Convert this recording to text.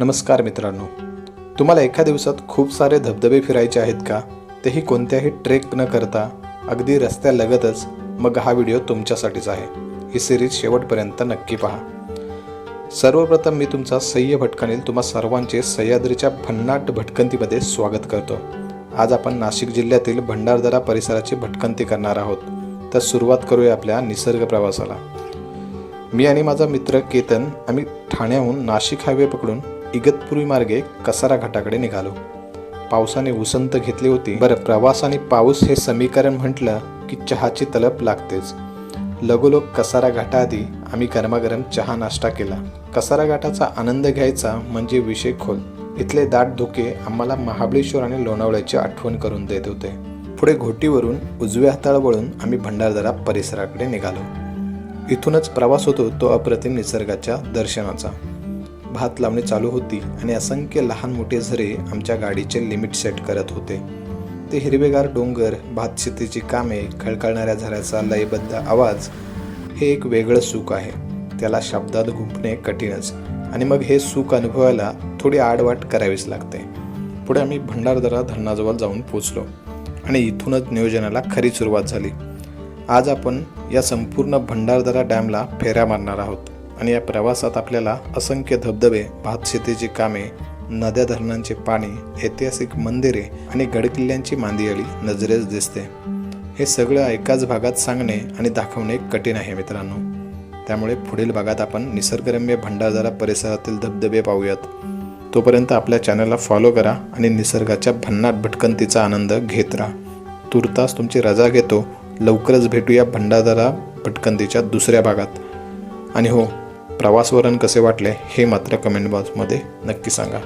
नमस्कार मित्रांनो. तुम्हाला एका दिवसात खूप सारे धबधबे फिरायचे आहेत का? तेही कोणत्याही ट्रेक न करता अगदी रस्त्यालगतच मग हा व्हिडिओ तुमच्यासाठीच आहे. ही सिरीज शेवटपर्यंत नक्की पहा. सर्वप्रथम मी तुमचा सह्य भटकणील तुम्हा सर्वांचे सह्याद्रीच्या भन्नाट भटकंतीमध्ये स्वागत करतो. आज आपण नाशिक जिल्ह्यातील भंडारदरा परिसराची भटकंती करणार आहोत. तर सुरुवात करूया आपल्या निसर्ग प्रवासाला. मी आणि माझा मित्र केतन आम्ही ठाण्याहून नाशिक हायवे पकडून इगतपुरी मार्गे कसारा घाटाकडे निघालो. पावसाने उसंत घेतली होती. बरं प्रवास आणि पाऊस हे समीकरण म्हटलं की चहाची तलप लागतेच. लगोलोग कसारा घाटाआधी आम्ही गरमागरम चहा नाश्ता केला. कसारा घाटाचा आनंद घ्यायचा म्हणजे विषय खोल. इथले दाट धुके आम्हाला महाबळेश्वर आणि लोणावळ्याची आठवण करून देत होते. पुढे घोटीवरून उजव्या हाताळ वळून आम्ही भंडारदरा परिसराकडे निघालो. इथूनच प्रवास होतो तो अप्रतिम निसर्गाच्या दर्शनाचा. भात लावणे चालू होती आणि असंख्य लहान मोठे झरे आमच्या गाडीचे लिमिट सेट करत होते. ते हिरवेगार डोंगर भात शेतीची कामे खळखळणाऱ्या झऱ्याचा लयबद्ध आवाज हे एक वेगळं सुख आहे. त्याला शब्दात गुंपणे कठीणच. आणि मग हे सुख अनुभवायला थोडी आडवाट करावीच लागते. पुढे आम्ही भंडारदरा धरणाजवळ जाऊन पोचलो आणि इथूनच नियोजनाला खरी सुरुवात झाली. आज आपण या संपूर्ण भंडारदरा डॅमला फेऱ्या मारणार आहोत. आणि या प्रवासात आपल्याला असंख्य धबधबे भातशेतीची कामे नद्या धरणांचे पाणी ऐतिहासिक मंदिरे आणि गडकिल्ल्यांची मांदियाळी नजरेस दिसते. हे सगळं एकाच भागात सांगणे आणि दाखवणे कठीण आहे मित्रांनो. त्यामुळे पुढील भागात आपण निसर्गरम्य भंडारदारा परिसरातील धबधबे पाहूयात. तोपर्यंत आपल्या चॅनलला फॉलो करा आणि निसर्गाच्या भन्नाट भटकंतीचा आनंद घेत राहा. तुर्तास तुमची रजा घेतो. लवकरच भेटूया भंडारदारा भटकंतीच्या दुसऱ्या भागात. आणि हो प्रवासवरण कसे वाटले हे मात्र कमेंट बॉक्समध्ये नक्की सांगा.